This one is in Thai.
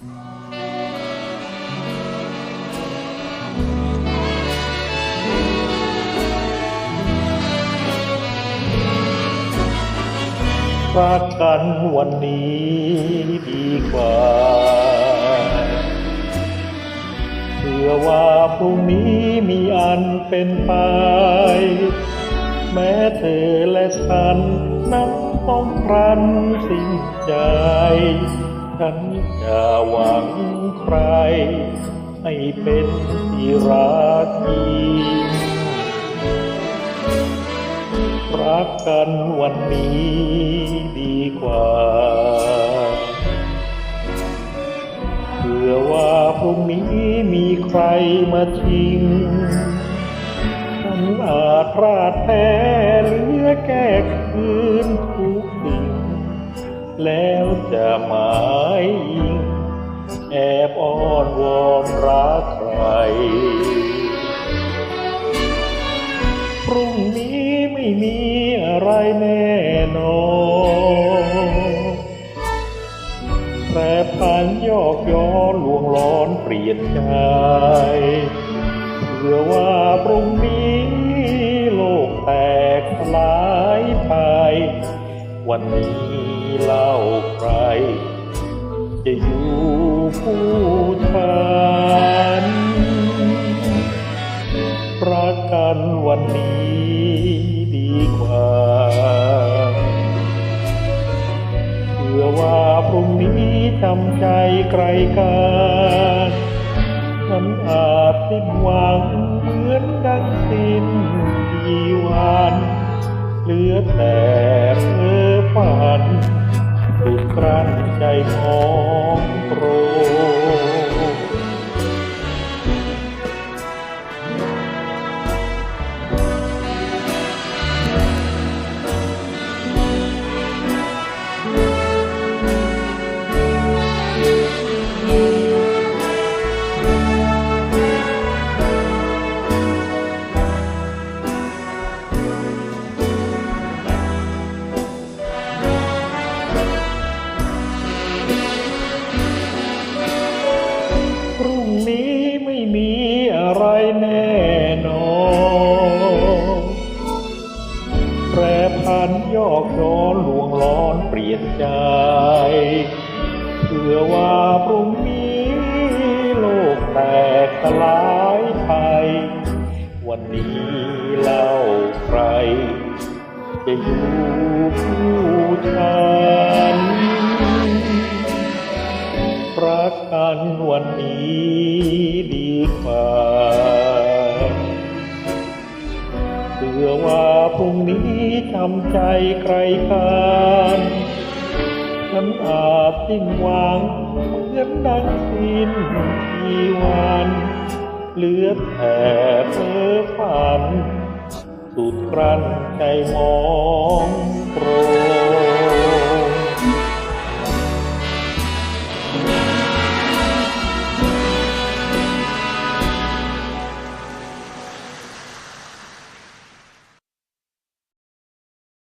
รักกันวันนี้ดีกว่าเพื่อว่าพรุ่งนี้มีอันเป็นไป แม้เธอและฉันนั้นต้องพรันสิ้นใจ ฉันจะหวังใคร ให้เป็นที่รักยิ่งรักกันวันนี้ดีกว่าเผื่อว่าพรุ่งนี้มีใครมาชิงฉันอาจพลาดแพ้เหลือแก้คืนทุกสิ่งแล้วจะมา อบอ้อนวอนรักใคร พรุ่งนี้ไม่มีอะไรแน่นอนแปรผันยอกย้อนลวงล้อนเปลี่ยนใจเพื่อว่าพรุ่งนี้โลกแตกสลายไป วันนี้เล่าใคร จะอยู่ ผู้ฉันรักกันวันนี้ดีกว่าเพื่อว่าพรุ่งนี้จำใจไกลกันฉันอาจสิ้นหวังเหมือนดังสิ้นทีวันเหลือแต่เพ้อฝันสุดกลั้นใจมอง รพันยอกย้อนลวงล้อนเปลี่ยนใจ เพื่อว่าพรุ่งนี้โลกแตกสลายไป วันนี้เล่าใคร จะอยู่ผู้ฉันรักกันวันนี้ดีกว่าเพื่อว่า พรุ่งนี้ทำใจใครกันฉันอาจสิ้นหวังเหมือนดังสิ้นทีวันเหลือแต่เพ้อฝัน สุดกลั้นใจมองโปรด